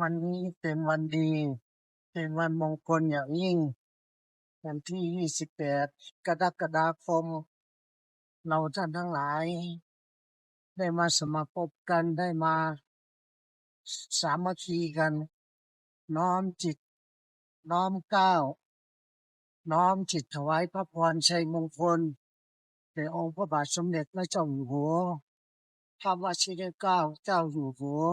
วันนี้เป็นวันดี เป็นวันมงคลอย่างยิ่ง วันที่ 28 กรกฎาคม เราท่านทั้งหลาย ได้มาสมาพบกันได้มาสามัคคีกัน น้อมจิต น้อมก้าว น้อมจิตถวายพระพรชัยมงคลแด่องค์พระบาทสมเด็จพระเจ้าอยู่หัวพระวชิรเกล้าเจ้าอยู่หัว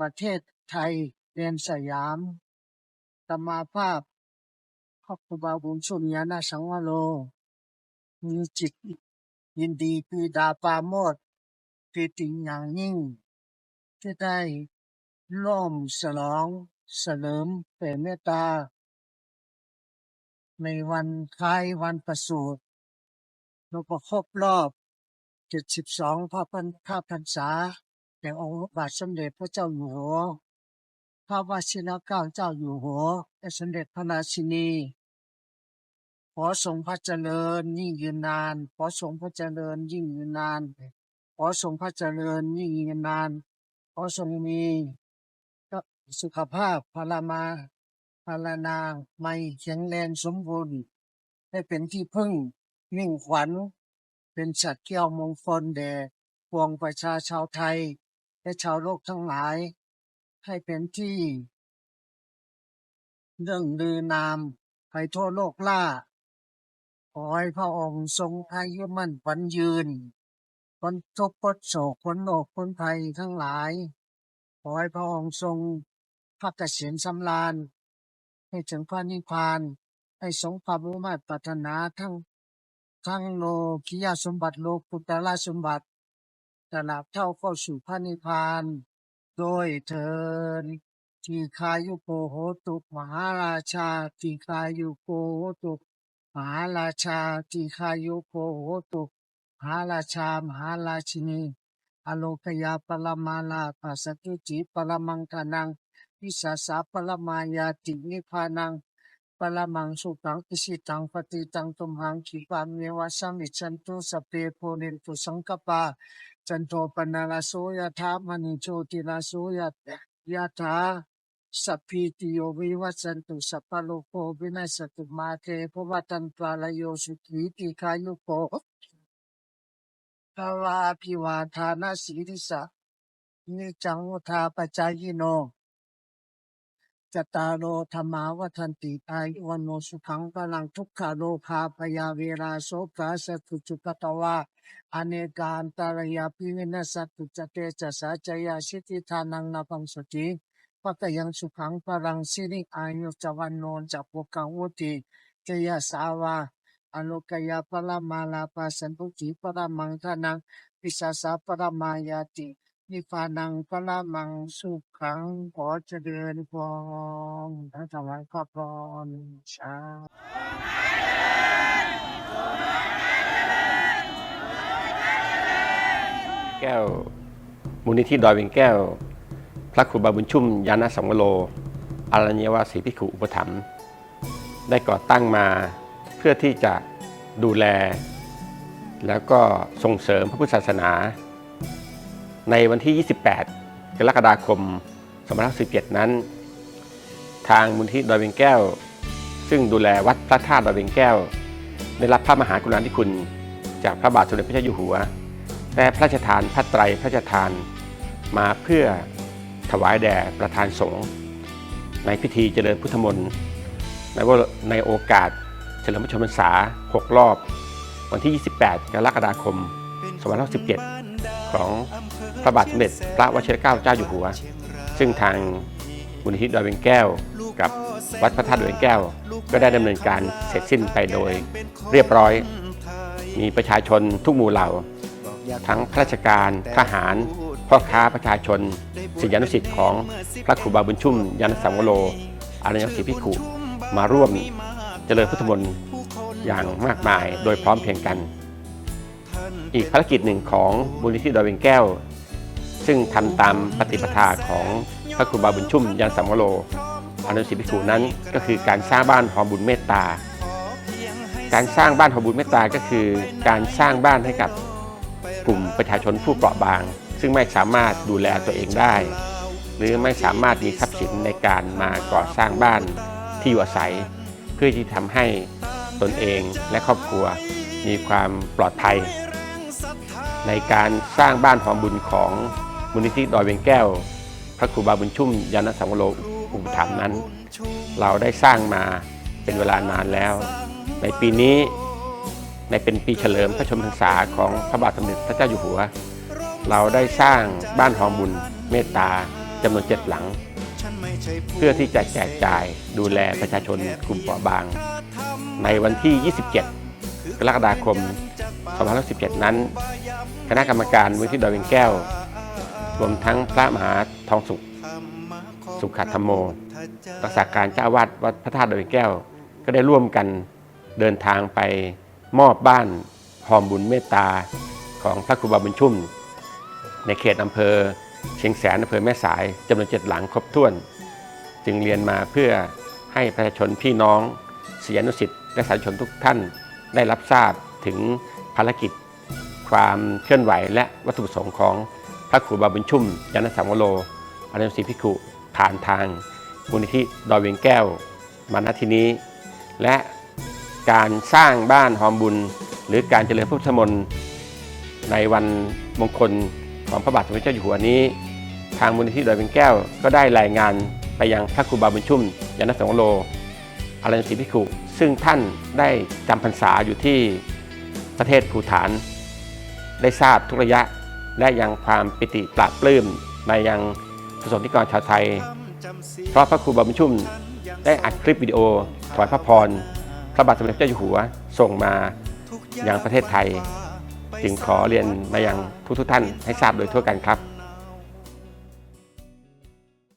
ประเทศไทยเดนสยามตมาภาพพระครูบาบุญชุมยานาสังวโร มีจิตยินดีปีดาปราโมดปีติอย่างยิ่ง ที่ได้ร่วมฉลองเสลิมแผ่เมตตา ในวันคล้ายวันประสูติแล้วก็ครบรอบ 72พระพันพระพรรษา แห่งองค์บาทสมเด็จพระเจ้าอยู่หัวพระวชิรเกล้าเจ้าอยู่หัวและสมเด็จพระราชินี ขอทรงพระเจริญยิ่งยืนนาน ขอทรงพระเจริญยิ่งยืนนาน ขอทรงพระเจริญยิ่งยืนนาน ขอทรงมีสุขภาพพลามาพลานาไม่แข็งแรงสมบูรณ์ให้เป็นที่พึ่งมิ่งขวัญ เป็นสัตว์เกี้ยวมงคลแด่ปวงประชาชาวไทย และชาวโลกทั้งหลาย ให้เป็นที่เรื่องลือนามไปทั่วโลกล่า ขอให้พระองค์ทรงอายุมั่นขวัญยืนพ้นทุกข์พ้นโศกพ้นโรคพ้นภัยทั้งหลาย ขอให้พระองค์ทรงพระเกษียณสำราญ ให้ถึงพระนิพพาน ให้สงความมุ่งมั่นปรารถนาทั้งทั้งโลกิยาสมบัติโลกุตละสมบัติ ตลาดเท่าเข้าสู่พระนิพพานโดยเทินทีคายุโกโหตุมหาราชาทีคายุโกโหตุมหาราชาทีคายุโกโหตุมหาราชามหาราชินีอโลกยาปรมาลาปัสสตุจิปรมังคานังวิสาสาปรมายาตินิพานังปรมังสุขังอิสิตังปฏิตังตุมหังขีปามิวะสัมมิชันตุสพเพโพเรนตุสังกปา จันโทปนาลาโสยธามณิโชติลาโสยยะถาสัพพิติโยวิวัสันตุสัพพโลกโภวินัสสตุมาเทภวัตันตาลโยสุขีติคายุโกภาวาพิวาทานาสีริสะนิจังวุธาปจายโน จตารโลธรรมาวัฏันติอายุวันโนสุขังพลังทุกขาโลภาพยาเวราโสกาสตุจุกตวาอเนกาอันตารยาปิวินัสสตุจเตจะสาจยาสิทธิทานังนาพังสติปัตยังสุขังพลังสิริอายุจวันโนจักปกังวุติจยสาวาอโลกยาปรมาลาปัสสันตุจิปรมังทานังปิสาสาปรมายาติ นิพพานังปรมังสุขังขอเจริญพรทั้งถวายข้าพรชาแก้วมูลนิธิดอยเวียงแก้ว พระครูบาบุญชุ่มยานสังวโลอรัญญวาสีพิขุอุปถัมภ์ได้ก่อตั้งมาเพื่อที่จะดูแล แล้วก็ส่งเสริมพระพุทธศาสนา ในวันที่ 28 กรกฎาคม 2517 นั้น ทางมูลนิธิดอยเวียงแก้ว ซึ่งดูแลวัดพระธาตุดอยเวียงแก้ว ได้รับพระมหากรุณาธิคุณจากพระบาทสมเด็จพระเจ้าอยู่หัว ได้พระราชทานพระไตรพระราชทานมาเพื่อถวายแด่ประธานสงฆ์ในพิธีเจริญพุทธมนต์ในว่าในโอกาสเฉลิมพระชนมพรรษา 6 รอบ วันที่ 28 กรกฎาคม 2517 ของ พระบาทสมเด็จพระวชิรเกล้าเจ้าอยู่หัว ซึ่งทางมูลนิธิดอยเวียงแก้ว กับวัดพระธาตุดอยเวียงแก้ว ก็ได้ดำเนินการเสร็จสิ้นไปโดยเรียบร้อย มีประชาชนทุกหมู่เหล่า ทั้งข้าราชการทหารพ่อค้าประชาชนศิษยานุศิษย์ของพระครูบาบุญชุ่มยานสังวโลอารยศรีพิขุมาร่วมเจริญพุทธมนต์อย่างมากมายโดยพร้อมเพรียงกัน อีกภารกิจหนึ่งของบุญนิธิดอยเวียงแก้ว ซึ่งทำตามปฏิปทาของพระครูบาบุญชุ่มยานสังวโลอารยศรีพิขุนั้นก็คือการสร้างบ้านหอบุญเมตตา การสร้างบ้านหอบุญเมตตาก็คือ การสร้างบ้านให้กับกลุ่มประชาชนผู้เปราะบาง ซึ่งไม่สามารถดูแลตัวเองได้ หรือไม่สามารถมีทรัพย์สินในการมาก่อสร้างบ้านที่อยู่อาศัย เพื่อที่ทำให้ตนเองและครอบครัวมีความปลอดภัย ในการสร้างบ้านหอมบุญของ มูลนิธิดอยเวียงแก้ว พระครูบาบุญชุ่มยานสังวโรอุปถัมภ์นั้น เราได้สร้างมาเป็นเวลานานแล้ว ในปีนี้ในเป็นปีเฉลิมพระชนมพรรษาของพระบาทสมเด็จพระเจ้าอยู่หัว เราได้สร้างบ้านหอมบุญเมตตาจำนวนเจ็ดหลัง เพื่อที่จะแจกจ่ายดูแลประชาชนกลุ่มเปราะบาง ในวันที่ 27 กรกฎาคม2517 นั้น คณะกรรมการมูลที่ดอยเวียงแก้ว รวมทั้งพระมหาทองสุข สุขธรรมโม รักษาการเจ้าวาดวัดพระธาตุดอยแก้ว ก็ได้ร่วมกันเดินทางไปมอบบ้านหอมบุญเมตตาของพระครูบาบุญชุ่ม ในเขตอำเภอเชียงแสนอำเภอแม่สายจำนวนเจ็ดหลังครบถ้วน จึงเรียนมาเพื่อให้ประชาชนพี่น้องศิษยานุสิษย์และสาธุชนทุกท่านได้รับทราบถึงภารกิจ ความเคลื่อนไหวและวัตถุประสงค์ของ พระครูบาบุญชุ่มยานสังวโรอนุสีพิคุผ่านทางมูลนิธิดอยเวียงแก้วมาณที่นี้ และการสร้างบ้านหอมบุญ หรือการเจริญพุทธมนต์ในวันมงคลของพระบาทสมเด็จเจ้าอยู่หัวนี้ ทางมูลนิธิดอยเวียงแก้ว ก็ได้รายงานไปยังพระครูบาบุญชุ่มยานสังวโรอรัญสีพิคุซึ่งท่านได้จำพรรษาอยู่ที่ประเทศภูฐาน ได้ทราบทุกระยะ และยังความปิติปราบปลื้มมายังประสบนิกรชาวไทย เพราะพระครูบรมชุ่มได้อัดคลิปวิดีโอถวายพระพร พระบาทสมเด็จพระเจ้าอยู่หัวส่งมาอย่างประเทศไทย จึงขอเรียนมายังทุกๆท่านให้ทราบโดยทั่วกันครับ